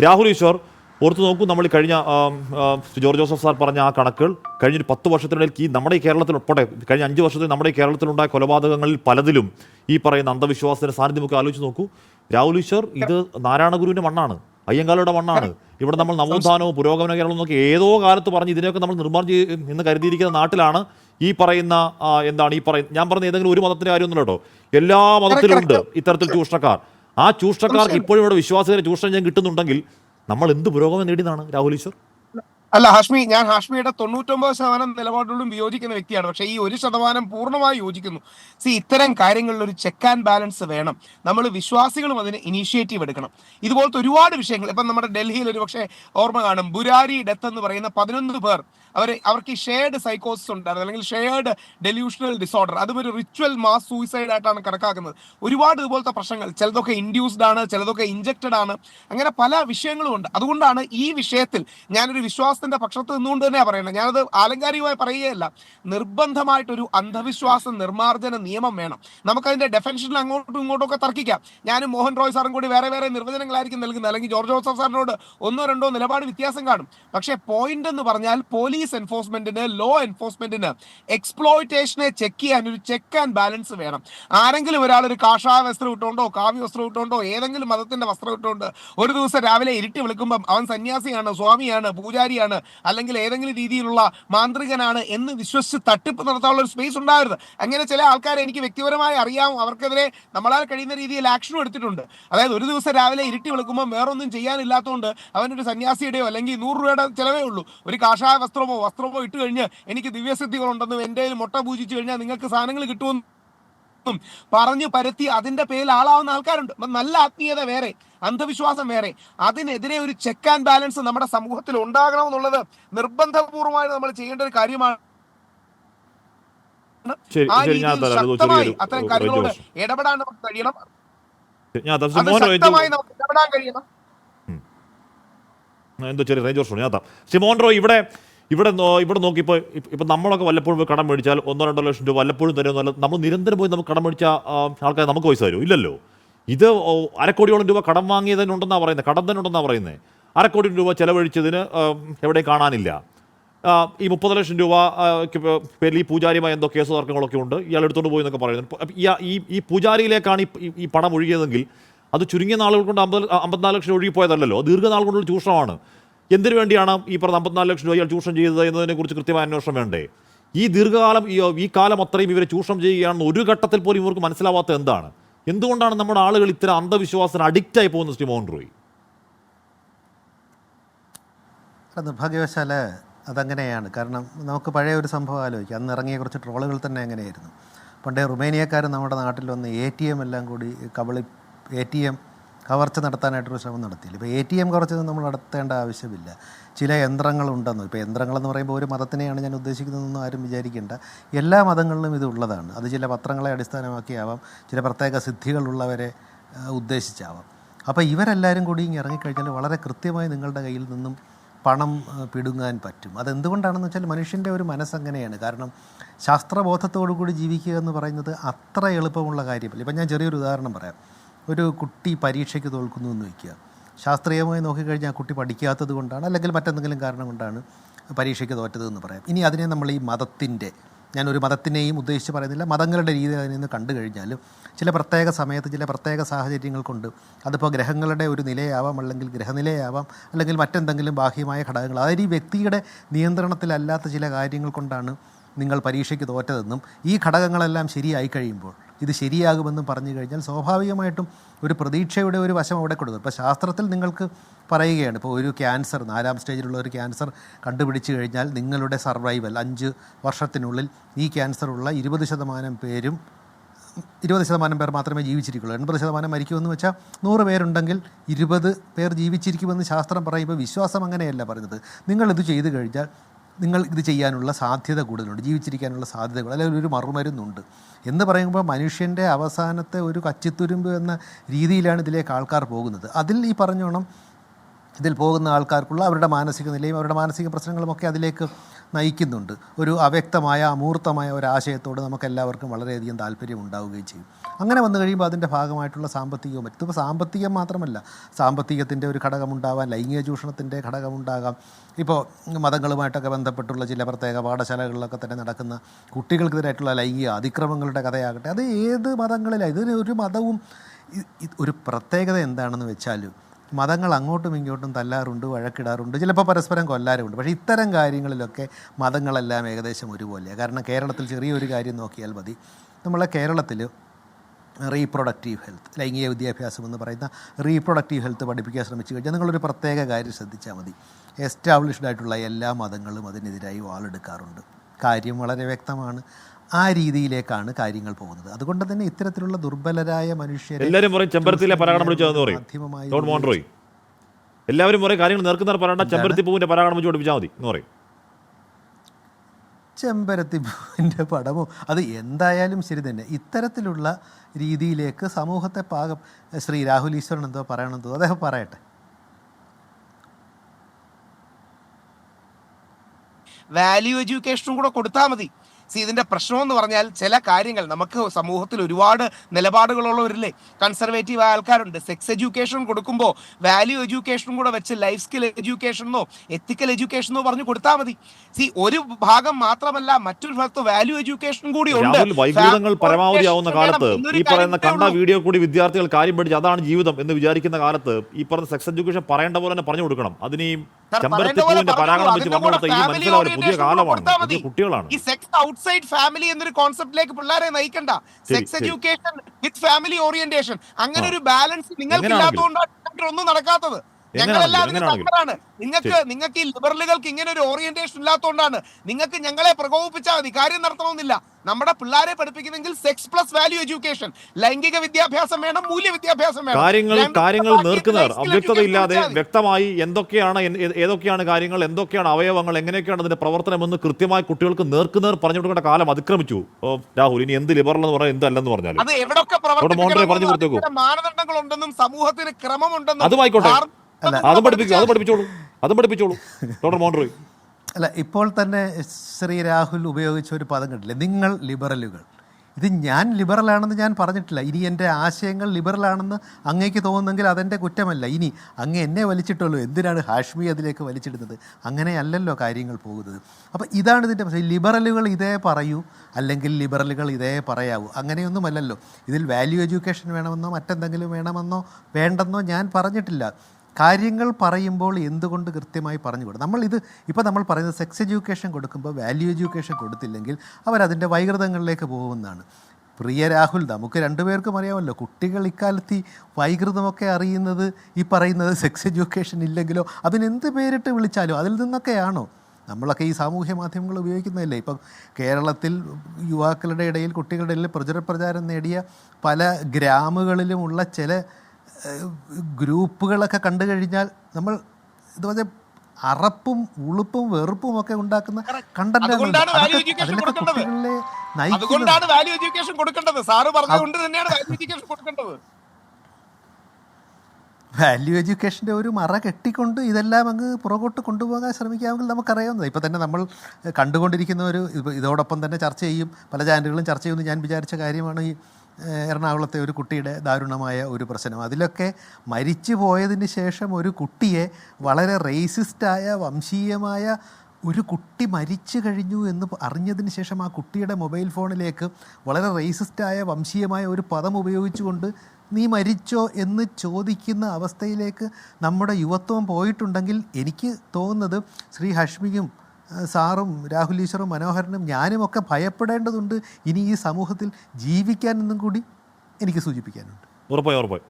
രാഹുൽ ഈശ്വർ ഓർത്ത് നോക്കൂ നമ്മൾ കഴിഞ്ഞ ജോർജ് ജോസഫ് സാർ പറഞ്ഞ ആ കണക്കുകൾ കഴിഞ്ഞൊരു പത്ത് വർഷത്തിനിടയിൽ ഈ നമ്മുടെ ഈ കേരളത്തിൽ ഉൾപ്പെടെ കഴിഞ്ഞ അഞ്ച് വർഷത്തിൽ നമ്മുടെ ഈ കേരളത്തിലുണ്ടായ കൊലപാതകങ്ങളിൽ പലതിലും ഈ പറയുന്ന അന്ധവിശ്വാസത്തിന്റെ സാന്നിധ്യമൊക്കെ ആലോചിച്ച് നോക്കൂ. രാഹുൽ ഈശ്വർ ഇത് നാരായണ ഗുരുവിന്റെ മണ്ണാണ് അയ്യങ്കാലയുടെ മണ്ണാണ്. ഇവിടെ നമ്മൾ നവോത്ഥാനവും പുരോഗമന കേരളം നോക്കി ഏതോ കാലത്ത് പറഞ്ഞ് ഇതിനെയൊക്കെ നമ്മൾ നിർമ്മാണം ചെയ്ത് എന്ന് കരുതിയിരിക്കുന്ന നാട്ടിലാണ് ഈ പറയുന്ന എന്താണ് ഈ പറയുന്ന ഞാൻ പറഞ്ഞ ഏതെങ്കിലും ഒരു മതത്തിന്റെ കാര്യമൊന്നുമില്ല കേട്ടോ. എല്ലാ മതത്തിലുണ്ട് ഇത്തരത്തിൽ ചൂഷണക്കാർ. ആ ചൂഷണക്കാർക്ക് ഇപ്പോഴും ഇവിടെ വിശ്വാസികളെ ചൂഷണം ഞാൻ കിട്ടുന്നുണ്ടെങ്കിൽ നമ്മൾ എന്ത് പുരോഗമനം നേടിയതാണ് രാഹുൽ ഈശ്വർ? അല്ല ഹാഷ്മി ഞാൻ ഹാഷ്മിയുടെ തൊണ്ണൂറ്റൊമ്പത് ശതമാനം നിലപാടുകളും വിയോജിക്കുന്ന വ്യക്തിയാണ്. പക്ഷേ ഈ ഒരു ശതമാനം പൂർണമായി യോജിക്കുന്നു. സി ഇത്തരം കാര്യങ്ങളിൽ ഒരു ചെക്ക് ആൻഡ് ബാലൻസ് വേണം. നമ്മൾ വിശ്വാസികളും അതിന് ഇനീഷ്യേറ്റീവ് എടുക്കണം. ഇതുപോലത്തെ ഒരുപാട് വിഷയങ്ങൾ ഇപ്പം നമ്മുടെ ഡൽഹിയിൽ ഒരു പക്ഷേ ഓർമ്മ കാണും. ബുരാരി ഡെത്ത് എന്ന് പറയുന്ന പതിനൊന്ന് പേർ അവർ അവർക്ക് ഈ ഷെയർഡ് സൈക്കോസിസ് ഉണ്ടായിരുന്നു അല്ലെങ്കിൽ ഷെയർഡ് ഡെല്യൂഷണൽ ഡിസോർഡർ അതും ഒരു റിച്വൽ മാസ് സൂയിസൈഡ് ആയിട്ടാണ് കണക്കാക്കുന്നത്. ഒരുപാട് ഇതുപോലത്തെ പ്രശ്നങ്ങൾ. ചിലതൊക്കെ ഇൻഡ്യൂസ്ഡ് ആണ് ചിലതൊക്കെ ഇഞ്ചക്റ്റഡ് ആണ്. അങ്ങനെ പല വിഷയങ്ങളും ഉണ്ട്. അതുകൊണ്ടാണ് ഈ വിഷയത്തിൽ ഞാനൊരു വിശ്വാസത്തിന്റെ പക്ഷത്ത് നിന്നുകൊണ്ട് തന്നെയാണ് പറയുന്നത്. ഞാനത് ആലങ്കാരികമായി പറയുകയല്ല. നിർബന്ധമായിട്ടൊരു അന്ധവിശ്വാസ നിർമ്മാർജന നിയമം വേണം. നമുക്കതിന്റെ ഡെഫിനിഷനിൽ അങ്ങോട്ടും ഇങ്ങോട്ടും ഒക്കെ തർക്കിക്കാം. ഞാനും മോഹൻ റോയ് സാറും കൂടി വേറെ വേറെ നിർവചനങ്ങളായിരിക്കും നൽകുന്നത്. അല്ലെങ്കിൽ ജോർജ് ജോസഫ് സാറിനോട് ഒന്നോ രണ്ടോ നിലപാട് വ്യത്യാസം കാണും. പക്ഷേ പോയിന്റ് എന്ന് പറഞ്ഞാൽ പോലീസ് എൻഫോഴ്സ്മെന്റിന് ലോ എൻഫോഴ്സ്മെന്റിന് എക്സ്പ്ലോയിറ്റേഷനെ ചെക്ക് ചെയ്യാൻ ഒരു ചെക്ക് ആൻഡ് ബാലൻസ് വേണം. ആരെങ്കിലും ഒരാൾ ഒരു കാഷായ വസ്ത്രം ഇട്ടുകൊണ്ടോ കാവ്യ വസ്ത്രം ഇട്ടുകൊണ്ടോ ഏതെങ്കിലും മതത്തിന്റെ വസ്ത്രം ഇട്ടുകൊണ്ട് ഒരു ദിവസം രാവിലെ ഇരുട്ടി വിളിക്കുമ്പം അവൻ സന്യാസിയാണ് സ്വാമിയാണ് പൂജാരിയാണ് അല്ലെങ്കിൽ ഏതെങ്കിലും രീതിയിലുള്ള മാന്ത്രികനാണ് എന്ന് വിശ്വസിച്ച് തട്ടിപ്പ് നടത്താനുള്ള ഒരു സ്പേസ് ഉണ്ടാവരുത്. അങ്ങനെ ചില ആൾക്കാരെ എനിക്ക് വ്യക്തിപരമായി അറിയാം. അവർക്കെതിരെ നമ്മളാൽ കഴിയുന്ന രീതിയിൽ ആക്ഷനും എടുത്തിട്ടുണ്ട്. അതായത് ഒരു ദിവസം രാവിലെ ഇരുട്ടി വിളിക്കുമ്പോൾ വേറൊന്നും ചെയ്യാനില്ലാത്തതുകൊണ്ട് അവനൊരു സന്യാസിയുടെയോ അല്ലെങ്കിൽ നൂറ് രൂപയുടെ ചിലവേ ഉള്ളൂ. ഒരു കാഷായ വസ്ത്രമോ വസ്ത്രമോ ഇട്ട് കഴിഞ്ഞ് എനിക്ക് ദിവ്യസിദ്ധികളുണ്ടെന്നും എന്റെ മുട്ട പൂജിച്ചു കഴിഞ്ഞാൽ നിങ്ങൾക്ക് സാധനങ്ങൾ കിട്ടുമെന്ന് ഉം പറഞ്ഞു പരത്തി അതിന്റെ പേരിൽ ആളാവുന്ന ആൾക്കാരുണ്ട്. നല്ല ആത്മീയത വേറെ അന്ധവിശ്വാസം വേറെ. അതിനെതിരെ ഒരു ചെക്ക് ആൻഡ് ബാലൻസ് നമ്മുടെ സമൂഹത്തിൽ ഉണ്ടാകണം എന്നുള്ളത് നിർബന്ധപൂർവമായി നമ്മൾ ചെയ്യേണ്ട ഒരു കാര്യമാണ്. ശരി ആ ശരി രീതിയിൽ ശക്തമായി ചെറിയൊരു അത്തരം കാര്യങ്ങളോട് ഇടപെടാൻ നമുക്ക് കഴിയണം. ശക്തമായി നമുക്ക് ഇടപെടാൻ എന്തോ ചെറിയ റേഞ്ച് വർഷം ഞാൻ റോ ഇവിടെ ഇവിടെ ഇവിടെ നോക്കിയപ്പോൾ ഇപ്പം നമ്മളൊക്കെ വല്ലപ്പോഴും പോയി കടം മേടിച്ചാൽ ഒന്നോ രണ്ടോ ലക്ഷം രൂപ വല്ലപ്പോഴും തരുമെന്നല്ല നമ്മൾ നിരന്തരം പോയി നമുക്ക് കടം മേടിച്ച ആൾക്കാർ നമുക്ക് പൈസ തരും ഇല്ലല്ലോ. ഇത് അരക്കോടിയോളം രൂപ കടം വാങ്ങിയതിനുണ്ടെന്നാണ് പറയുന്നത് കടം തന്നെ ഉണ്ടെന്നാണ് പറയുന്നത് അരക്കോടി രൂപ ചെലവഴിച്ചതിന് എവിടെയും കാണാനില്ല. ഈ മുപ്പത് ലക്ഷം രൂപ പേരിൽ ഈ പൂജാരിയുമായി എന്തോ കേസ് തർക്കങ്ങളൊക്കെ ഉണ്ട് ഇയാൾ എടുത്തുകൊണ്ട് പോയി എന്നൊക്കെ പറയുന്നത് ഈ ഈ പൂജാരിയിലേക്കാണ് ഈ ഈ പണം ഒഴുകിയതെങ്കിൽ അത് ചുരുങ്ങിയ നാളുകൾ കൊണ്ട് അമ്പത് അമ്പത്തിനാല് ലക്ഷം ഒഴുകിപ്പോയതല്ലല്ലോ ദീർഘനാൾ കൊണ്ടുള്ള ചൂഷണമാണ്. എന്തിനു വേണ്ടിയാണ് ഈ പറഞ്ഞ അമ്പത്തിനാല് ലക്ഷം രൂപ ഇയാൾ ചൂഷണം ചെയ്തത് എന്നതിനെ കുറിച്ച് കൃത്യമായ അന്വേഷണം വേണ്ടേ? ഈ ദീർഘകാലം ഈ കാലം അത്രയും ഇവരെ ചൂഷണം ചെയ്യുകയാണെന്ന് ഒരു ഘട്ടത്തിൽ പോലും ഇവർക്ക് മനസ്സിലാവാത്ത എന്താണ്? എന്തുകൊണ്ടാണ് നമ്മുടെ ആളുകൾ ഇത്തരം അന്ധവിശ്വാസത്തിന് അഡിക്റ്റ് ആയി പോകുന്നത് ശ്രീ മോഹൻ റോയ് നിർഭാഗ്യവശാൽ അതങ്ങനെയാണ്. കാരണം നമുക്ക് പഴയ ഒരു സംഭവം ആലോചിക്കാം. അന്ന് ഇറങ്ങിയ കുറച്ച് ട്രോളുകൾ തന്നെ അങ്ങനെയായിരുന്നു. പണ്ടേ റുമേനിയക്കാർ നമ്മുടെ നാട്ടിൽ വന്ന് എ ടി എം എല്ലാം കൂടി കബളി എ ടി എം കവർച്ച നടത്താനായിട്ടൊരു ശ്രമം നടത്തിയില്ല. ഇപ്പോൾ എ ടി എം കവർച്ചയൊന്നും നമ്മൾ നടത്തേണ്ട ആവശ്യമില്ല. ചില യന്ത്രങ്ങളുണ്ടെന്ന് ഇപ്പോൾ യന്ത്രങ്ങളെന്ന് പറയുമ്പോൾ ഒരു മതത്തിനെയാണ് ഞാൻ ഉദ്ദേശിക്കുന്നതെന്നും ആരും വിചാരിക്കേണ്ട. എല്ലാ മതങ്ങളിലും ഇതുള്ളതാണ് അത് ചില പത്രങ്ങളെ അടിസ്ഥാനമാക്കിയാവാം ചില പ്രത്യേക സിദ്ധികളുള്ളവരെ ഉദ്ദേശിച്ചാവാം. അപ്പോൾ ഇവരെല്ലാവരും കൂടി ഇങ്ങനെ ഇറങ്ങിക്കഴിഞ്ഞാൽ വളരെ കൃത്യമായി നിങ്ങളുടെ കയ്യിൽ നിന്നും പണം പിടുങ്ങാൻ പറ്റും. അതെന്തുകൊണ്ടാണെന്ന് വെച്ചാൽ മനുഷ്യന്റെ ഒരു മനസ്സങ്ങനെയാണ്. കാരണം ശാസ്ത്രബോധത്തോടു കൂടി ജീവിക്കുക എന്ന് പറയുന്നത് അത്ര എളുപ്പമുള്ള കാര്യമല്ല. ഇപ്പം ഞാൻ ചെറിയൊരു ഉദാഹരണം പറയാം. ഒരു കുട്ടി പരീക്ഷയ്ക്ക് തോൽക്കുന്നു എന്ന് വയ്ക്കുക. ശാസ്ത്രീയമായി നോക്കിക്കഴിഞ്ഞാൽ കുട്ടി പഠിക്കാത്തത് കൊണ്ടാണ് അല്ലെങ്കിൽ മറ്റെന്തെങ്കിലും കാരണം കൊണ്ടാണ് പരീക്ഷയ്ക്ക് തോറ്റതെന്ന് പറയാം. ഇനി അതിനെ നമ്മൾ ഈ മതത്തിന്റെ ഞാനൊരു മതത്തിനെയും ഉദ്ദേശിച്ച് പറയുന്നില്ല മതങ്ങളുടെ രീതി അതിൽ നിന്ന് കണ്ടു കഴിഞ്ഞാലും ചില പ്രത്യേക സമയത്ത് ചില പ്രത്യേക സാഹചര്യങ്ങൾ കൊണ്ട് അതിപ്പോൾ ഗ്രഹങ്ങളുടെ ഒരു നിലയാവാം അല്ലെങ്കിൽ ഗ്രഹനിലയാവാം അല്ലെങ്കിൽ മറ്റെന്തെങ്കിലും ബാഹ്യമായ ഘടകങ്ങൾ. അതായത് ഈ വ്യക്തിയുടെ നിയന്ത്രണത്തിലല്ലാത്ത ചില കാര്യങ്ങൾ കൊണ്ടാണ് നിങ്ങൾ പരീക്ഷയ്ക്ക് തോറ്റതെന്നും ഈ ഘടകങ്ങളെല്ലാം ശരിയായി കഴിയുമ്പോൾ ഇത് ശരിയാകുമെന്ന് പറഞ്ഞു കഴിഞ്ഞാൽ സ്വാഭാവികമായിട്ടും ഒരു പ്രതീക്ഷയുടെ ഒരു വശം അവിടെ കൊടുക്കും. ഇപ്പോൾ ശാസ്ത്രത്തിൽ നിങ്ങൾക്ക് പറയുകയാണ് ഇപ്പോൾ ഒരു ക്യാൻസർ നാലാം സ്റ്റേജിലുള്ള ഒരു ക്യാൻസർ കണ്ടുപിടിച്ചു കഴിഞ്ഞാൽ നിങ്ങളുടെ സർവൈവൽ അഞ്ച് വർഷത്തിനുള്ളിൽ ഈ ക്യാൻസറുള്ള ഇരുപത് ശതമാനം പേരും ഇരുപത് ശതമാനം പേർ മാത്രമേ ജീവിച്ചിരിക്കുള്ളൂ. എൺപത് ശതമാനം മരിക്കുമെന്ന് വെച്ചാൽ നൂറ് പേരുണ്ടെങ്കിൽ ഇരുപത് പേർ ജീവിച്ചിരിക്കുമെന്ന് ശാസ്ത്രം പറയുമ്പോൾ വിശ്വാസം അങ്ങനെയല്ല പറയുന്നത്. നിങ്ങളിത് ചെയ്തു കഴിഞ്ഞാൽ നിങ്ങൾ ഇത് ചെയ്യാനുള്ള സാധ്യത കൂടുതലുണ്ട് ജീവിച്ചിരിക്കാനുള്ള സാധ്യതകൾ അല്ലെങ്കിൽ ഒരു മറുമരുന്നുണ്ട്. എന്ന് പറയുമ്പോൾ മനുഷ്യന്റെ അവസാനത്തെ ഒരു കച്ചിത്തുരുമ്പ് എന്ന രീതിയിലാണ് ഇതിലേക്ക് ആൾക്കാർ പോകുന്നത്. അതിൽ ഈ പറഞ്ഞോണം ഇതിൽ പോകുന്ന ആൾക്കാർക്കുള്ള അവരുടെ മാനസിക നിലയും അവരുടെ മാനസിക പ്രശ്നങ്ങളുമൊക്കെ അതിലേക്ക് നയിക്കുന്നുണ്ട്. ഒരു അവ്യക്തമായ അമൂർത്തമായ ഒരു ആശയത്തോട് നമുക്ക് എല്ലാവർക്കും വളരെയധികം താല്പര്യം ഉണ്ടാവുകയും ചെയ്യും. അങ്ങനെ വന്നു കഴിയുമ്പോൾ അതിന്റെ ഭാഗമായിട്ടുള്ള സാമ്പത്തികവും മറ്റും. ഇപ്പോൾ സാമ്പത്തികം മാത്രമല്ല. സാമ്പത്തികത്തിന്റെ ഒരു ഘടകമുണ്ടാവാം ലൈംഗിക ചൂഷണത്തിന്റെ ഘടകമുണ്ടാകാം. ഇപ്പോൾ മതങ്ങളുമായിട്ടൊക്കെ ബന്ധപ്പെട്ടുള്ള ചില പ്രത്യേക പാഠശാലകളിലൊക്കെ തന്നെ നടക്കുന്ന കുട്ടികൾക്കെതിരായിട്ടുള്ള ലൈംഗിക അതിക്രമങ്ങളുടെ കഥയാകട്ടെ അത് ഏത് മതങ്ങളിലാണ് ഇതിന് ഒരു മതവും ഒരു പ്രത്യേകത എന്താണെന്ന് വെച്ചാൽ മതങ്ങൾ അങ്ങോട്ടും ഇങ്ങോട്ടും തല്ലാറുണ്ട് വഴക്കിടാറുണ്ട് ചിലപ്പോൾ പരസ്പരം കൊല്ലാറുണ്ട് പക്ഷേ ഇത്തരം കാര്യങ്ങളിലൊക്കെ മതങ്ങളെല്ലാം ഏകദേശം ഒരുപോലെയാണ് കാരണം കേരളത്തിൽ ചെറിയൊരു കാര്യം നോക്കിയാൽ മതി. നമ്മളെ കേരളത്തിൽ റീപ്രൊഡക്റ്റീവ് ഹെൽത്ത് ലൈംഗിക വിദ്യാഭ്യാസം എന്ന് പറയുന്ന റീപ്രൊഡക്റ്റീവ് ഹെൽത്ത് പഠിപ്പിക്കാൻ ശ്രമിച്ചു കഴിഞ്ഞാൽ നിങ്ങളൊരു പ്രത്യേക കാര്യം ശ്രദ്ധിച്ചാൽ മതി. എസ്റ്റാബ്ലിഷ്ഡ് ആയിട്ടുള്ള എല്ലാ മതങ്ങളും അതിനെതിരായി വാളെടുക്കാറുണ്ട്. കാര്യം വളരെ വ്യക്തമാണ്. ആ രീതിയിലേക്കാണ് കാര്യങ്ങൾ പോകുന്നത്. അതുകൊണ്ട് തന്നെ ഇത്തരത്തിലുള്ള ദുർബലരായ മനുഷ്യരെ എല്ലാവരും പറയും പരാഗണം പിടിച്ചതെന്ന് എല്ലാവരും പറയും കാര്യങ്ങൾ പറയണ്ട ചെമ്പരത്തി പൂവിന്റെ പരാഗണം വെച്ച് പഠിപ്പിച്ചാൽ മതി എന്ന് പറയും. ചെമ്പരത്തി പൂവിന്റെ പടമോ? അത് എന്തായാലും ശരി തന്നെ. ഇത്തരത്തിലുള്ള രീതിയിലേക്ക് സമൂഹത്തെ പാകം ശ്രീ രാഹുൽ ഈശ്വരൻ എന്തോ പറയണമെന്നോ അദ്ദേഹം പറയട്ടെ. വാല്യൂ എഡ്യൂക്കേഷനും കൂടെ കൊടുത്താൽ മതി. സി ഇതിന്റെ പ്രശ്നം എന്ന് പറഞ്ഞാൽ ചില കാര്യങ്ങൾ നമുക്ക് സമൂഹത്തിൽ ഒരുപാട് നിലപാടുകളുള്ളവരില്ലേ? കൺസർവേറ്റീവ് ആയ ആൾക്കാരുണ്ട്. സെക്സ് എഡ്യൂക്കേഷൻ കൊടുക്കുമ്പോൾ വാല്യൂ എഡ്യൂക്കേഷനും കൂടെ വെച്ച് ലൈഫ് സ്കിൽ എഡ്യൂക്കേഷനോ എത്തിക്കൽ എഡ്യൂക്കേഷനോ പറഞ്ഞു കൊടുത്താൽ മതി. സി ഒരു ഭാഗം മാത്രമല്ല മറ്റൊരു ഭാഗത്ത് വാല്യൂ എഡ്യൂക്കേഷൻ കൂടി ഉണ്ട്. വൈകൃതങ്ങൾ പരമാവധി ആവുന്ന കാലത്ത് ഈ പറയുന്ന കണ്ട വീഡിയോ കൂടി വിദ്യാർത്ഥികൾ കാര്യം പഠിച്ച് അതാണ് ജീവിതം എന്ന് വിചാരിക്കുന്ന കാലത്ത് ഈ പറഞ്ഞ സെക്സ് എഡ്യൂക്കേഷൻ പറയേണ്ട പോലെ തന്നെ പറഞ്ഞു കൊടുക്കണം. അതിന് ഈ സാർ, ചെമ്പരത്തി പറയേണ്ട പോലെ പരാഗണം വെച്ച് പറഞ്ഞു കൊടുത്ത ഈ കൂടെ മനസ്സിലാവില്ല family പുതിയ കാലമാണ്. പുതിയ കുട്ടികളാണ്. ഈ സെക്സ് ഔട്ട്സൈഡ് ഫാമിലി എന്നൊരു കോൺസെപ്റ്റിലേക്ക് പിള്ളേരെ നയിക്കണ്ട. Sex education with family orientation അങ്ങനെ ഒരു ബാലൻസ് നിങ്ങൾക്ക്. ഇല്ലാത്തതുകൊണ്ടാണ് ഒന്നും നടക്കാത്തത്. നിങ്ങൾക്ക് നിങ്ങൾക്ക് ഈ ലിബറലുകൾക്ക് ഇങ്ങനെ ഒരു ഓറിയന്റേഷൻ ഇല്ലാത്തതുകൊണ്ടാണ് നിങ്ങൾക്ക് ഞങ്ങളെ പ്രകോപിപ്പിച്ചാൽ മതി. കാര്യം നടത്തണമെന്നില്ല. നമ്മുടെ പിള്ളേരെ പഠിപ്പിക്കുന്നെങ്കിൽ സെക്സ് പ്ലസ് വാല്യൂ എഡ്യൂക്കേഷൻ ലൈംഗിക വിദ്യാഭ്യാസം വേണം മൂല്യ വിദ്യാഭ്യാസം വേണം. കാര്യങ്ങൾ കാര്യങ്ങൾ നേർക്കുന്നവർ അവ്യക്തതയില്ലാതെ. വ്യക്തമായി എന്തൊക്കെയാണ് ഏതൊക്കെയാണ് കാര്യങ്ങൾ എന്തൊക്കെയാണ് അവയവങ്ങൾ എങ്ങനെയൊക്കെയാണ് അതിന്റെ പ്രവർത്തനമെന്ന് കൃത്യമായി കുട്ടികൾക്ക് നേർക്കുനേർ പറഞ്ഞു കൊടുക്കേണ്ട കാലം അതിക്രമിച്ചു. രാഹുൽ ഇനി എന്ത് ലിബറൽ എന്ന് പറഞ്ഞാൽ എന്തല്ലെന്ന് പറഞ്ഞാൽ അത് എവിടെയൊക്കെ പറഞ്ഞു മാനദണ്ഡങ്ങൾ ഉണ്ടെന്നും സമൂഹത്തിന് ക്രമമുണ്ടെന്നും അതുമായിക്കോട്ടെ അതും പഠിപ്പിക്കും അത് പഠിപ്പിച്ചോളൂ. അതും പഠിപ്പിച്ചോളൂ. ഡോക്ടർ അല്ല ഇപ്പോൾ തന്നെ ശ്രീ രാഹുൽ ഉപയോഗിച്ച ഒരു പദം കണ്ടില്ലേ? നിങ്ങൾ ലിബറലുകൾ. ഇത് ഞാൻ ലിബറലാണെന്ന് ഞാൻ പറഞ്ഞിട്ടില്ല. ഇനി എന്റെ ആശയങ്ങൾ ലിബറലാണെന്ന് അങ്ങേക്ക് തോന്നുന്നെങ്കിൽ അതെന്റെ കുറ്റമല്ല. ഇനി അങ്ങ് എന്നെ വലിച്ചിട്ടുള്ളൂ. എന്തിനാണ് ഹാഷ്മി അതിലേക്ക് വലിച്ചിടുന്നത്? അങ്ങനെയല്ലല്ലോ കാര്യങ്ങൾ പോകുന്നത്. അപ്പോൾ ഇതാണ് ഇതിന്റെ പ്രശ്നം. ലിബറലുകൾ ഇതേ പറയൂ അല്ലെങ്കിൽ ലിബറലുകൾ ഇതേ പറയാവൂ. അങ്ങനെയൊന്നുമല്ലല്ലോ. ഇതിൽ വാല്യൂ എഡ്യൂക്കേഷൻ വേണമെന്നോ മറ്റെന്തെങ്കിലും വേണമെന്നോ വേണ്ടെന്നോ ഞാൻ പറഞ്ഞിട്ടില്ല. കാര്യങ്ങൾ പറയുമ്പോൾ എന്തുകൊണ്ട് കൃത്യമായി പറഞ്ഞു കൊടുക്കും? ഇത് ഇപ്പോൾ നമ്മൾ പറയുന്നത് സെക്സ് എഡ്യൂക്കേഷൻ കൊടുക്കുമ്പോൾ വാല്യൂ എഡ്യൂക്കേഷൻ കൊടുത്തില്ലെങ്കിൽ അവരതിന്റെ വൈകൃതങ്ങളിലേക്ക് പോകുമെന്നാണ്. പ്രിയ രാഹുൽ നമുക്ക് രണ്ടുപേർക്കും അറിയാമല്ലോ. കുട്ടികൾ ഇക്കാലത്ത് ഈ വൈകൃതമൊക്കെ അറിയുന്നത് ഈ പറയുന്നത് സെക്സ് എഡ്യൂക്കേഷൻ ഇല്ലെങ്കിലോ അതിനെന്ത് പേരിട്ട് വിളിച്ചാലോ അതിൽ നിന്നൊക്കെയാണോ? നമ്മളൊക്കെ ഈ സാമൂഹ്യ മാധ്യമങ്ങൾ ഉപയോഗിക്കുന്നതല്ലേ? ഇപ്പം കേരളത്തിൽ യുവാക്കളുടെ ഇടയിൽ കുട്ടികളുടെ ഇടയിൽ പ്രചര പ്രചാരം നേടിയ പല ഗ്രാമുകളിലുമുള്ള ചില ഗ്രൂപ്പുകളൊക്കെ കണ്ടു കഴിഞ്ഞാൽ നമ്മൾ ഇത് പറഞ്ഞ അറപ്പും ഉളുപ്പും വെറുപ്പും ഒക്കെ ഉണ്ടാക്കുന്ന കണ്ടന്റ് അതുകൊണ്ടാണ് value education അതിലൊക്കെ കൊടുക്കേണ്ടത്. അതുകൊണ്ടാണ് വാല്യൂ എഡ്യൂക്കേഷൻ കൊടുക്കേണ്ടത്. സാറ് പറഞ്ഞതുകൊണ്ട് തന്നെയാണ് വാല്യൂ എഡ്യൂക്കേഷൻ കൊടുക്കേണ്ടത്. വാല്യൂ എഡ്യൂക്കേഷന്റെ ഒരു മറ കെട്ടിക്കൊണ്ട് ഇതെല്ലാം അങ്ങ് പുറകോട്ട് കൊണ്ടുപോകാൻ ശ്രമിക്കാമെങ്കിൽ നമുക്കറിയാവുന്നത് ഇപ്പോൾ തന്നെ നമ്മൾ കണ്ടുകൊണ്ടിരിക്കുന്ന ഒരു ഇപ്പ- ഇതോടൊപ്പം തന്നെ ചർച്ച ചെയ്യും. പല ചാനലുകളും ചർച്ച ചെയ്യുമെന്ന് ഞാൻ വിചാരിച്ച കാര്യമാണ് ഈ എറണാകുളത്തെ ഒരു കുട്ടിയുടെ ദാരുണമായ ഒരു പ്രശ്നം. അതിലൊക്കെ മരിച്ചു പോയതിന് ശേഷം ഒരു കുട്ടിയെ വളരെ റേസിസ്റ്റായ വംശീയമായ ഒരു കുട്ടി മരിച്ചു കഴിഞ്ഞു എന്ന് അറിഞ്ഞതിന് ശേഷം ആ കുട്ടിയുടെ മൊബൈൽ ഫോണിലേക്ക് വളരെ റേസിസ്റ്റായ വംശീയമായ ഒരു പദം ഉപയോഗിച്ചുകൊണ്ട് നീ മരിച്ചോ എന്ന് ചോദിക്കുന്ന അവസ്ഥയിലേക്ക് നമ്മുടെ യുവത്വം പോയിട്ടുണ്ടെങ്കിൽ എനിക്ക് തോന്നുന്നത് ശ്രീ ഹഷ്മിയും സാറും രാഹുൽ ഈശ്വറും മനോഹരനും ഞാനുമൊക്കെ ഭയപ്പെടേണ്ടതുണ്ട്. ഇനി ഈ സമൂഹത്തിൽ ജീവിക്കാനെന്നും കൂടി എനിക്ക് സൂചിപ്പിക്കാനുണ്ട്. ഉറപ്പായി ഉറപ്പായി.